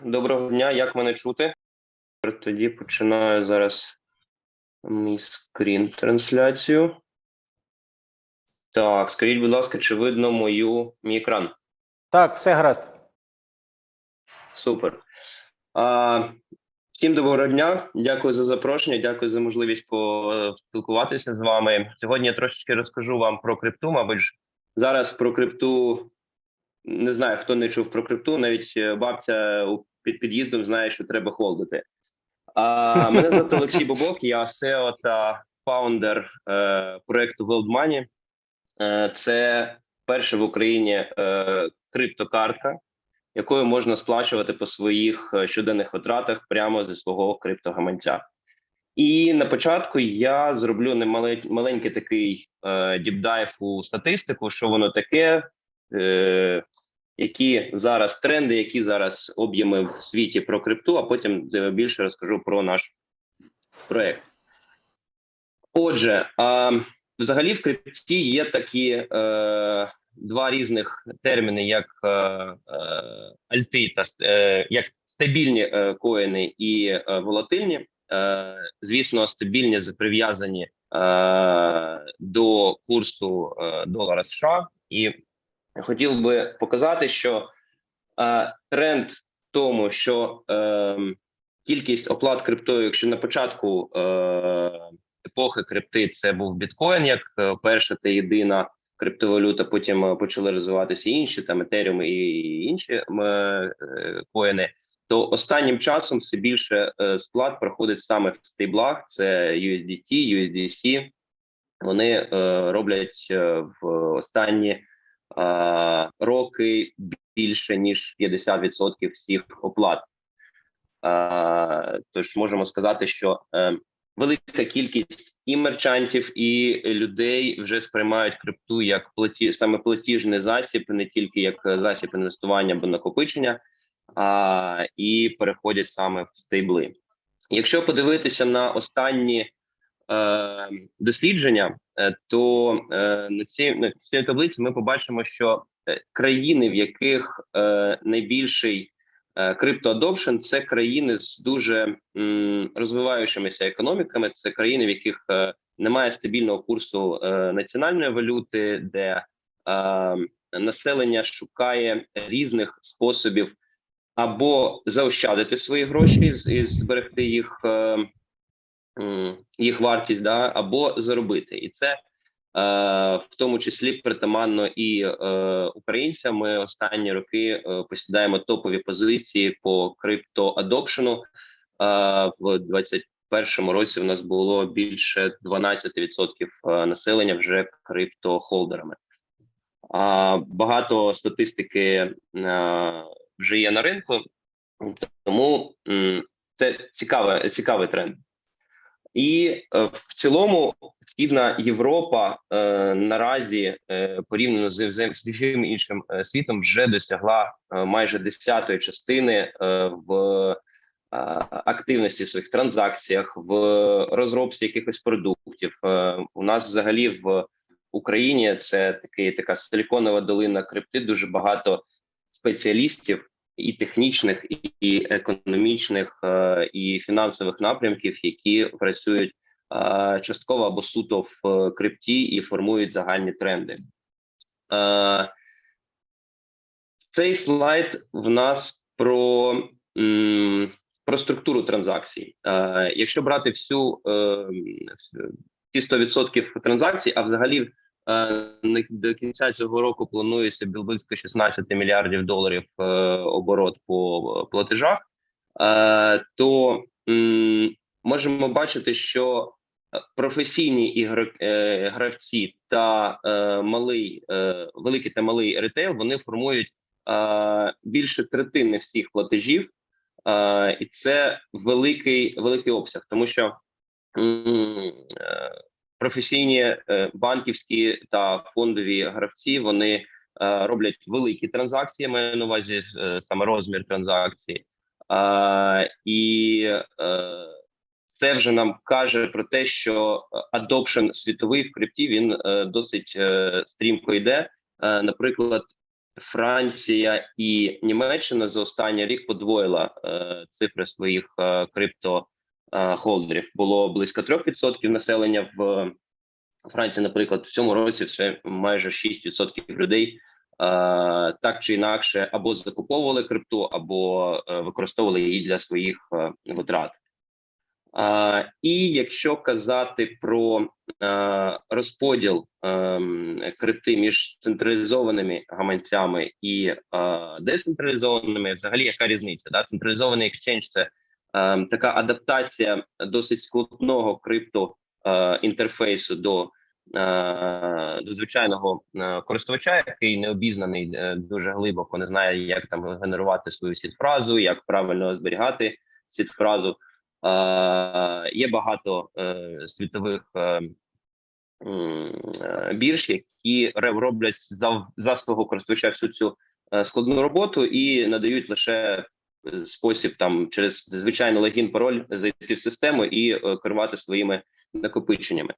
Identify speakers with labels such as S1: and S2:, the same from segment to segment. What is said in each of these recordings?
S1: Доброго дня, як мене чути? Тоді починаю зараз мій скрін трансляцію. Так, скажіть, будь ласка, чи видно мою мій екран?
S2: Так, все гаразд.
S1: Супер. А, всім доброго дня. Дякую за запрошення. Дякую за можливість поспілкуватися з вами. Сьогодні я трошечки розкажу вам про крипту. Мабуть, зараз про крипту не знаю, хто не чув про крипту. Навіть е, бабця під під'їздом знає, що треба холдити. А мене звати Олексій Бобок, я SEO та фаундер е, проекту World Money. Е, це перша в Україні е, криптокартка, якою можна сплачувати по своїх е, щоденних витратах прямо зі свого криптогаманця. І на початку я зроблю немале- маленький такий е, діпдайв у статистику, що воно таке, е, які зараз тренди, які зараз об'єми в світі про крипту, а потім е, більше розкажу про наш проект. Отже, а, взагалі в крипті є такі е, два різних терміни, як е, е, альти та е, як стабільні е, коїни і е, волатильні. Е, звісно, стабільні прив'язані е, до курсу е, долара США, і хотів би показати, що е, тренд в тому, що е, кількість оплат криптою, якщо на початку е, епохи крипти це був біткоін, як е, перша та єдина криптовалюта, потім е, почали розвиватися інші там Ethereum і інші е, коїни. То останнім часом все більше е, сплат проходить саме в стейблах: це USDT, USDC. Вони е, роблять е, в останні роки більше ніж 50% всіх оплат. Е, тож можемо сказати, що е, велика кількість і мерчантів, і людей вже сприймають крипту як платі саме платіжний засіб, не тільки як засіб інвестування або накопичення, а і переходять саме в стейбли. Якщо подивитися на останні е, дослідження, е, то е, на цій на цій таблиці ми побачимо, що е, країни, в яких е, найбільший е, криптоадопшн, це країни з дуже розвиваючимися економіками. Це країни, в яких е, немає стабільного курсу е, національної валюти, де е, населення шукає різних способів або заощадити свої гроші і зберегти їх. Їх вартість, да, або заробити, і це е, в тому числі притаманно і е, українцям. Ми останні роки е, посідаємо топові позиції по криптоадопшену. Е, в 2021 році в нас було більше 12% е, населення вже криптохолдерами. А багато статистики е, вже є на ринку, тому м, це цікаве, цікавий тренд. І е, в цілому східна Європа е, наразі е, порівняно з, з, всім іншим е, світом вже досягла е, майже десятої частини е, в е, активності своїх транзакціях, в розробці якихось продуктів. Е, у нас взагалі в Україні це такий така силіконова долина крипти. Дуже багато спеціалістів і технічних, і, економічних, е, і фінансових напрямків, які працюють е, частково або суто в крипті і формують загальні тренди. Е, цей слайд в нас про, про структуру транзакцій. Якщо брати всю ці 100% транзакцій, а взагалі до кінця цього року планується близько 16 мільярдів доларів е, оборот по платежах, е, то м, можемо бачити, що е, професійні ігри, е, гравці та е, малий, е, великий та малий ретейл вони формують е, більше третини всіх платежів, е, і це великий великий обсяг, тому що е, професійні е, банківські та фондові гравці вони е, роблять великі транзакції. я Маю на увазі е, саме розмір транзакції, і це вже нам каже про те, що адопшн світовий в крипті він досить стрімко йде. Наприклад, Франція і Німеччина за останній рік подвоїла цифри своїх крипто холдерів. Було близько 3% населення в Франції, наприклад, в цьому році вже майже 6% людей е, так чи інакше або закуповували крипту, або е, використовували її для своїх е, витрат. А, і якщо казати про е, розподіл е, крипти між централізованими гаманцями і е, децентралізованими, взагалі яка різниця? Да? Централізований екшенж – це е, така адаптація досить складного крипто е, інтерфейсу до, е, до звичайного е, користувача, який не обізнаний е, дуже глибоко, не знає, як там генерувати свою сід-фразу, як правильно зберігати сід-фразу. Е, Є багато е, світових е, е, бірж, які роблять за, за свого користувача всю цю е, складну роботу і надають лише е, спосіб там через звичайний логін, пароль зайти в систему і е, керувати своїми накопиченнями.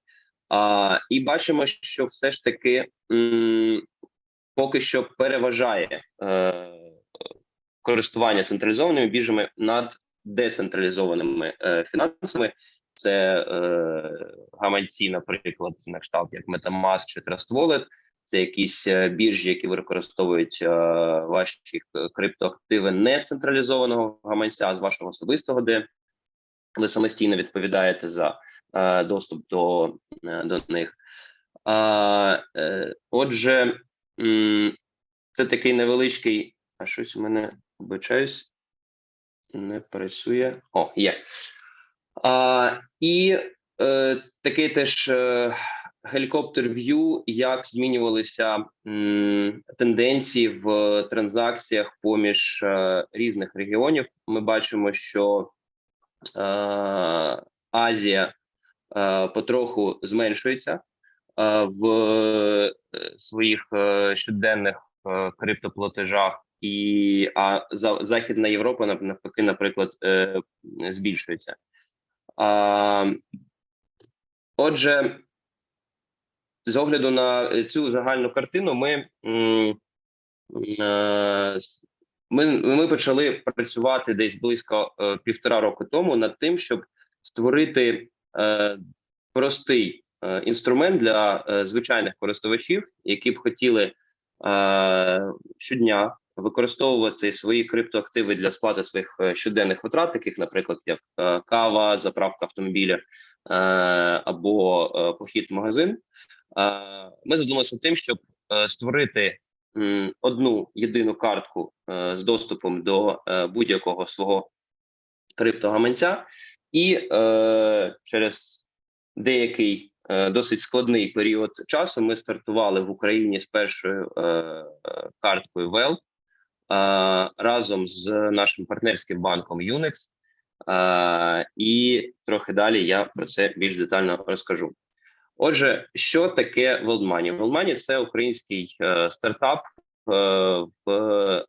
S1: А, і бачимо, що все ж таки м, поки що переважає е, користування централізованими біржами над децентралізованими е, фінансами. Це е, гаманці, наприклад, на кшталт як MetaMask чи Trust Wallet. Це якісь е, біржі, які використовують е, ваші криптоактиви не з централізованого гаманця, а з вашого особистого, де ви самостійно відповідаєте за е, доступ до, е, до них. Е, отже, це такий невеличкий. А щось у мене вибачаюсь, не працює. О, є. А, і е, такий теж е, гелікоптер в'ю, як змінювалися м, тенденції в транзакціях поміж е, різних регіонів. Ми бачимо, що е, Азія е, потроху зменшується е, в е, своїх е, щоденних е, криптоплатежах, і а за, Західна Європа навпаки, наприклад, е, збільшується. А, отже, з огляду на цю загальну картину, ми, е, ми, ми почали працювати десь близько е, півтора року тому над тим, щоб створити е, простий е, інструмент для е, звичайних користувачів, які б хотіли е, щодня використовувати свої криптоактиви для сплати своїх е, щоденних витрат, таких, наприклад, як е, кава, заправка автомобіля е, або е, похід в магазин. Ми задумалися тим, щоб е, створити одну єдину картку е, з доступом до е, будь-якого свого криптогаманця, і через деякий досить складний період часу ми стартували в Україні з першою карткою Welt разом з нашим партнерським банком Unix. І трохи далі я про це більш детально розкажу. Отже, що таке WorldMoney? WorldMoney – це український е, стартап. Е, в, е,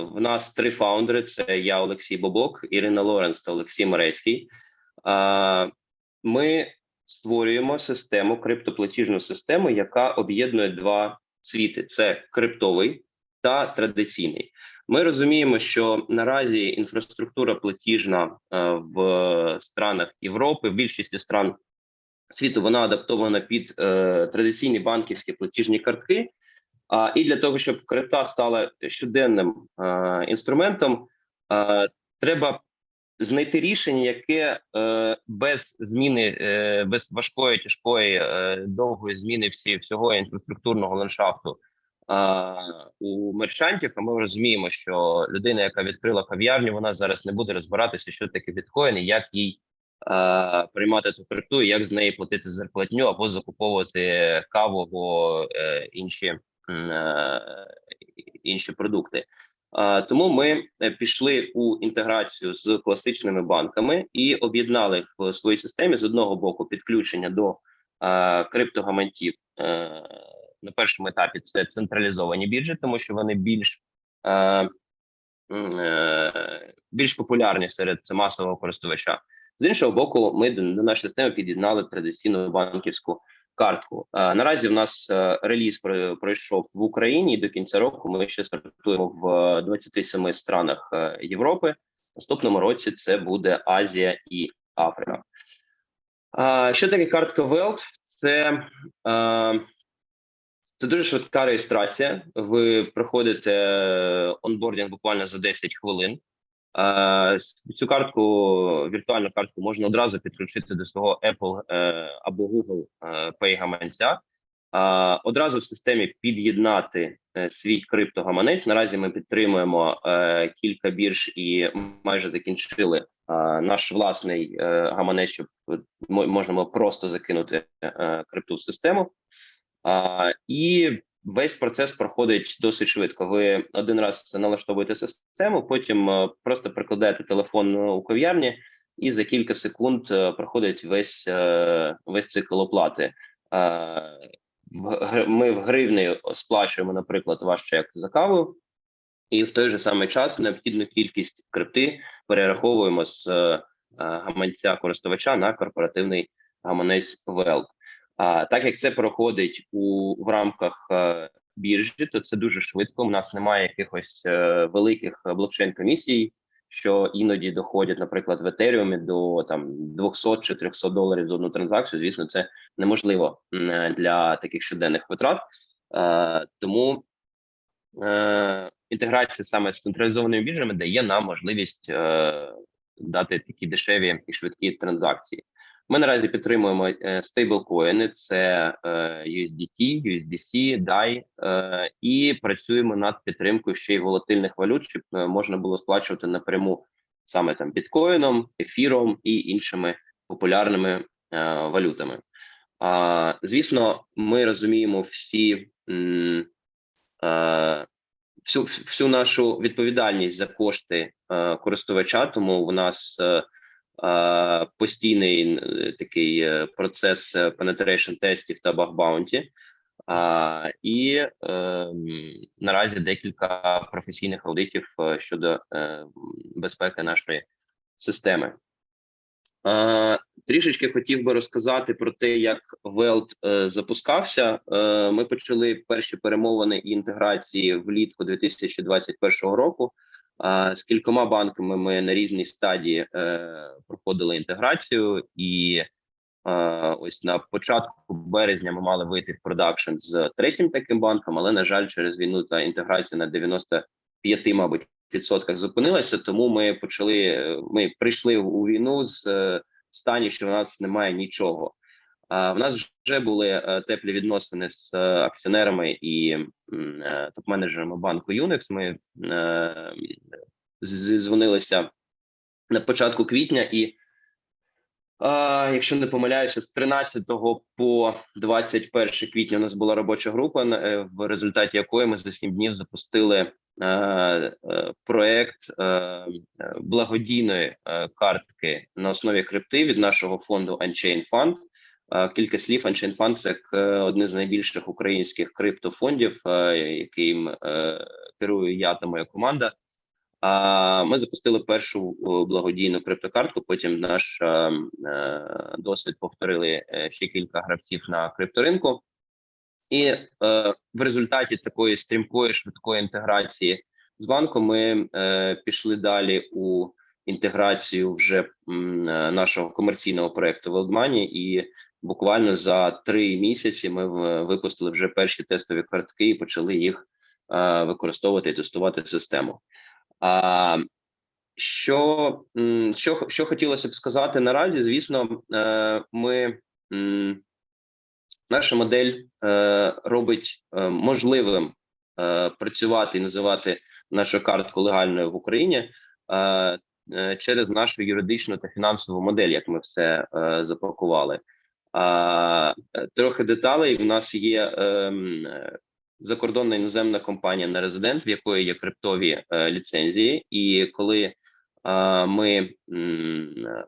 S1: в нас три фаундери: це я, Олексій Бобок, Ірина Лоренс та Олексій Морецький. Е, ми створюємо систему, криптоплатіжну систему, яка об'єднує два світи: це криптовий та традиційний. Ми розуміємо, що наразі інфраструктура платіжна е, в странах Європи, в більшості стран світу, вона адаптована під е, традиційні банківські платіжні картки. А і для того, щоб крипта стала щоденним е, інструментом, е, треба знайти рішення, яке е, без зміни, е, без важкої, тяжкої, е, довгої зміни всі всього інфраструктурного ландшафту е, у мерчантів. А ми розуміємо, що людина, яка відкрила кав'ярню, вона зараз не буде розбиратися, що таке біткоін і як їй приймати ту крипту, і як з неї платити зарплатню або закуповувати каву або е, інші, е, інші продукти. Е, Тому ми е, пішли у інтеграцію з класичними банками і об'єднали в своїй системі з одного боку підключення до е, криптогамантів. Е, На першому етапі це централізовані біржі, тому що вони більш е, е, більш популярні серед масового користувача. З іншого боку, ми до нашої системи під'єднали традиційну банківську картку. Е, Наразі в нас е, реліз пройшов в Україні. і До кінця року ми ще стартуємо в 27 странах е, Європи. Наступному році це буде Азія і Африка. Що таке картка Welt? Це, е, це дуже швидка реєстрація. Ви проходите е, онбордінг буквально за 10 хвилин. Е, Цю картку, віртуальну картку, можна одразу підключити до свого Apple е, або Google е, Pay гаманця. Одразу в системі під'єднати свій криптогаманець. Наразі ми підтримуємо кілька бірж і майже закінчили наш власний гаманець, щоб мо- можна було просто закинути крипту в систему. І весь процес проходить досить швидко. Ви один раз налаштовуєте систему, потім е, просто прикладаєте телефон у кав'ярні, і за кілька секунд е, проходить весь, е, весь цикл оплати. Е, Ми в гривні сплачуємо, наприклад, ваш чек за каву, і в той же самий час необхідну кількість крипти перераховуємо з е, гаманця користувача на корпоративний гаманець Welt. А так як це проходить у в рамках е, біржі, то це дуже швидко. У нас немає якихось е, великих блокчейн комісій, що іноді доходять, наприклад, в Етеріумі до там 200 чи 300 доларів за одну транзакцію. Звісно, це неможливо е, для таких щоденних витрат. Е, тому е, інтеграція саме з централізованими біржами дає нам можливість е, дати такі дешеві і швидкі транзакції. Ми наразі підтримуємо е, стейблкоїни, це е, USDT, USDC, DAI, е, і працюємо над підтримкою ще й волатильних валют, щоб можна було сплачувати напряму саме там біткоїном, ефіром і іншими популярними валютами. Звісно, ми розуміємо всі всю, всю нашу відповідальність за кошти користувача, тому в нас постійний е, такий е, процес е, penetration тестів та баг баунті. А, і е, наразі декілька професійних аудитів щодо е, безпеки нашої системи. Е, трішечки хотів би розказати про те, як Welt е, запускався. Е, ми почали перші перемовини і інтеграції влітку 2021 року. З кількома банками ми на різній стадії е, проходили інтеграцію, і ось на початку березня ми мали вийти в продакшн з третім таким банком, але на жаль, через війну та інтеграція на 95, мабуть, відсотках зупинилася. Тому ми почали. е, Ми прийшли у війну з е, стані, що в нас немає нічого. В нас вже були е, теплі відносини з е, акціонерами і е, топ-менеджерами банку Юникс. Ми зізвонилися на початку квітня, і якщо не помиляюся, з 13 по 21 квітня у нас була робоча група, в результаті якої ми за 7 днів запустили проект благодійної картки на основі крипти від нашого фонду Unchained Fund. Е, Кілька слів Unchained Fund – це один з найбільших українських криптофондів, е, яким е, керую я та моя команда. А ми запустили першу благодійну криптокартку. Потім наш досвід повторили ще кілька гравців на крипторинку, і в результаті такої стрімкої швидкої інтеграції з банком ми пішли далі у інтеграцію вже е, нашого комерційного проекту WorldMoney, і буквально за три місяці ми в- випустили вже перші тестові картки і почали їх е, використовувати і тестувати систему. А, що, що, що хотілося б сказати наразі, звісно, е, ми наша модель е, робить е, можливим е, працювати і називати нашу картку легальною в Україні. Е, е, через нашу юридичну та фінансову модель, як ми все е, запакували. Е, трохи деталей. В нас є ем, е, закордонна іноземна компанія на резидент, в якої є криптові е, ліцензії, і коли е, ми е,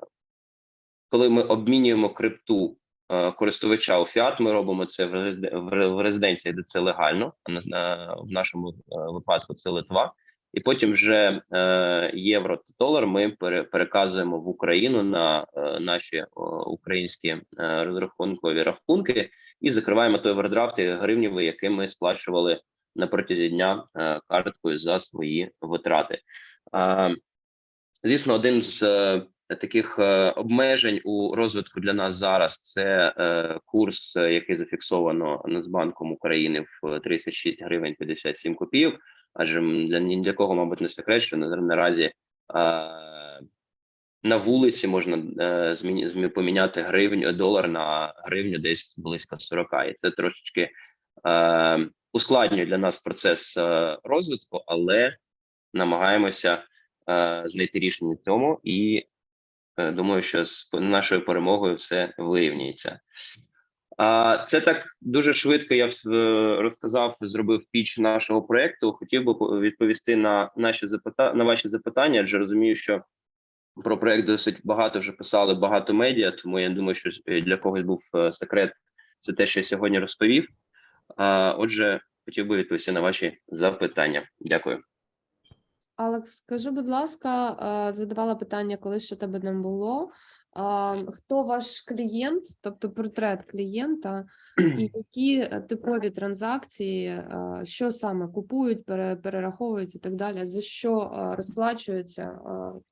S1: коли ми обмінюємо крипту е, користувача у фіат, ми робимо це в резиде- в ре- в резиденції, де це легально. А в нашому е, випадку це Литва. І потім вже е, євро та долар ми пере, переказуємо в Україну на е, наші українські е, розрахункові рахунки і закриваємо той овердрафт гривнівий, який ми сплачували на протязі дня карткою за свої витрати. Звісно, один з таких обмежень у розвитку для нас зараз це курс, який зафіксовано Нацбанком України в 36 гривень 57 копійок. Адже для ні для кого, мабуть, не секрет, що на- наразі е, на вулиці можна е, зміні, змі- поміняти гривню долар на гривню десь близько 40. І це трошечки е, ускладнює для нас процес е, розвитку, але намагаємося е, знайти рішення цьому, і е, думаю, що з нашою перемогою все вирівняється. А це так дуже швидко. Я е, розказав, зробив піч нашого проекту. Хотів би відповісти на наші запита на ваші запитання, адже розумію, що про проект досить багато вже писали багато медіа, тому я думаю, що для когось був е, секрет. Це те, що я сьогодні розповів. Отже, хотів би відповісти на ваші запитання. Дякую.
S2: Алекс, скажи, будь ласка, задавала питання, коли ще тебе не було. Хто ваш клієнт, тобто портрет клієнта, і які е, типові транзакції, е, що саме купують, пере- перераховують і так далі, за що е, розплачуються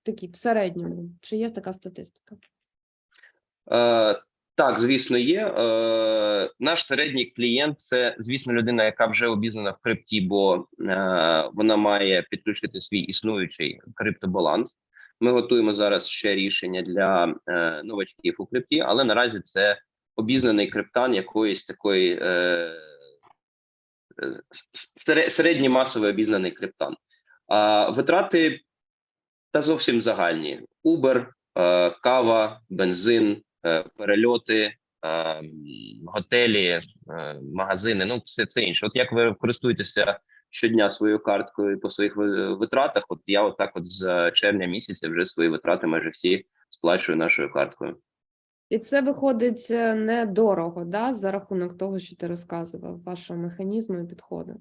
S2: такі в середньому? Чи є така статистика?
S1: Е, так, звісно, є. Е, наш середній клієнт це, звісно, людина, яка вже обізнана в крипті, бо е, вона має підключити свій існуючий криптобаланс. Ми готуємо зараз ще рішення для е, новачків у крипті, але наразі це обізнаний криптан якоїсь такої е, е, середній масовий обізнаний криптан. А витрати та зовсім загальні: Uber, е, кава, бензин, е, перельоти, е, готелі, е, магазини. Ну, все це інше. От як ви користуєтеся щодня своєю карткою по своїх витратах? От я от от з червня місяця вже свої витрати майже всі сплачую нашою карткою.
S2: І це виходить е, недорого, да, за рахунок того, що ти розказував, вашого механізму і підходу.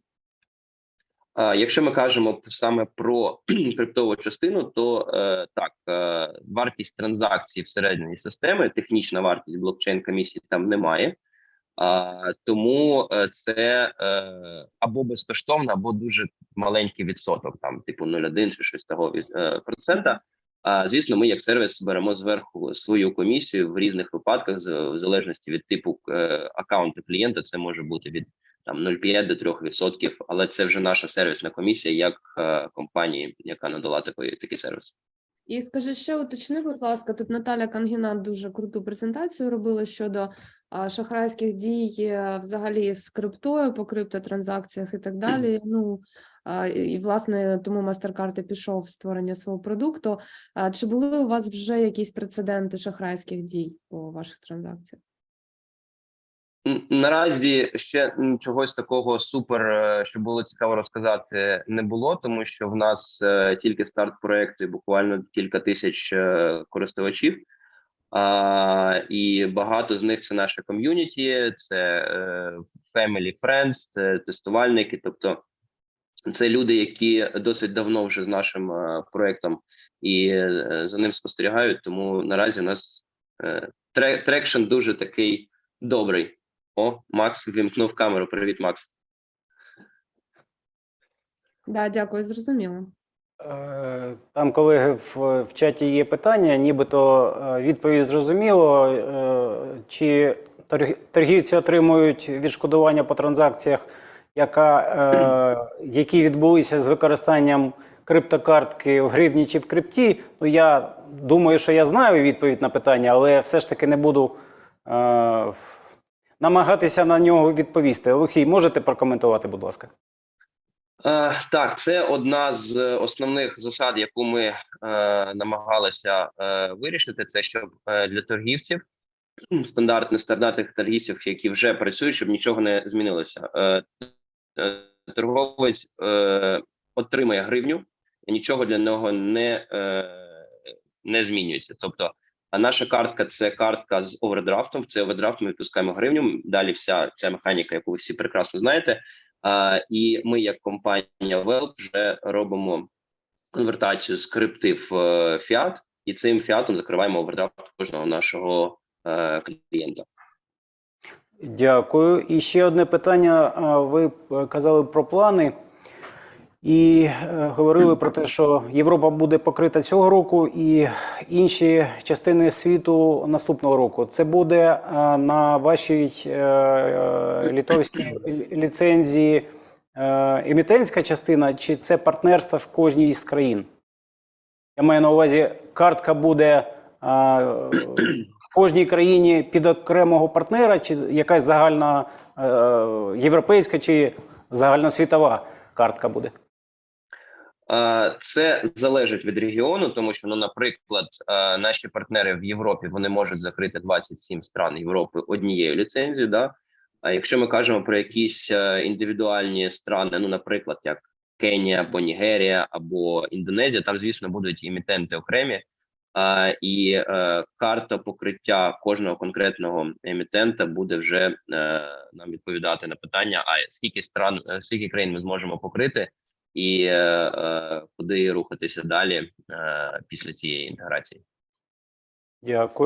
S1: А, Якщо ми кажемо саме про криптову частину, то е, так е, вартість транзакцій всередині системи, технічна вартість блокчейн комісії там немає. А, тому е, це е, або безкоштовно, або дуже маленький відсоток, там типу 0,1 чи щось того від е, процента. А звісно, ми як сервіс беремо зверху свою комісію в різних випадках, в залежності від типу аккаунту клієнта. Це може бути від там 0,5 до 3%, але це вже наша сервісна комісія, як компанії, яка надала такий, такий сервіс.
S2: І скажи ще уточни, будь ласка, тут Наталя Кангіна дуже круту презентацію робила щодо шахрайських дій взагалі з криптою по криптотранзакціях і так далі. Ну і власне тому MasterCard і пішов в створення свого продукту. Чи були у вас вже якісь прецеденти шахрайських дій по ваших транзакціях?
S1: Наразі ще чогось такого супер, е, що було цікаво розказати, не було, тому що в нас е, тільки старт проекту, і буквально кілька тисяч е, користувачів. А, і багато з них це наше ком'юніті, це е, family friends, це тестувальники. Тобто, це люди, які досить давно вже з нашим е, проектом і е, за ним спостерігають. Тому наразі у нас трекшн дуже такий добрий. О, Макс вімкнув камеру. Привіт, Макс.
S2: Да, дякую, зрозуміло.
S3: Там, колеги, в, в чаті є питання, нібито е, відповідь зрозуміло. Е, Чи торгівці отримують відшкодування по транзакціях, яка, е, які відбулися з використанням криптокартки в гривні чи в крипті? Ну, я думаю, що я знаю відповідь на питання, але все ж таки не буду намагатися на нього відповісти. Олексій, можете прокоментувати, будь ласка?
S1: Е, так, це одна з основних засад, яку ми е, намагалися е, вирішити. Це щоб для торгівців стандартних стандартних торгівців, які вже працюють, щоб нічого не змінилося. Торговець е, отримає гривню, нічого для нього не, не змінюється. Тобто, а наша картка це картка з овердрафтом. В цей овердрафт ми відпускаємо гривню. Далі вся ця механіка, яку ви всі прекрасно знаєте. І ми, як компанія Велп, вже робимо конвертацію з крипти в е, фіат, і цим фіатом закриваємо овердрафт кожного нашого е, клієнта.
S3: Дякую. І ще одне питання. Ви е, казали про плани і е, говорили про те, що Європа буде покрита цього року, і інші частини світу наступного року. Це буде е, на вашій е, літовській ліцензії емітентська частина, чи це партнерство в кожній із країн? Я маю на увазі, картка буде в кожній країні під окремого партнера, чи якась загальна європейська чи загальносвітова картка буде?
S1: Це залежить від регіону, тому що, ну, наприклад, наші партнери в Європі вони можуть закрити 27 стран Європи однією ліцензією. Да? А якщо ми кажемо про якісь е, індивідуальні страни, ну, наприклад, як Кенія або Нігерія або Індонезія, там, звісно, будуть емітенти окремі. А, і е, карта покриття кожного конкретного емітента буде вже е, нам відповідати на питання: а скільки стран, скільки країн ми зможемо покрити, і е, куди рухатися далі е, після цієї інтеграції.
S3: Дякую.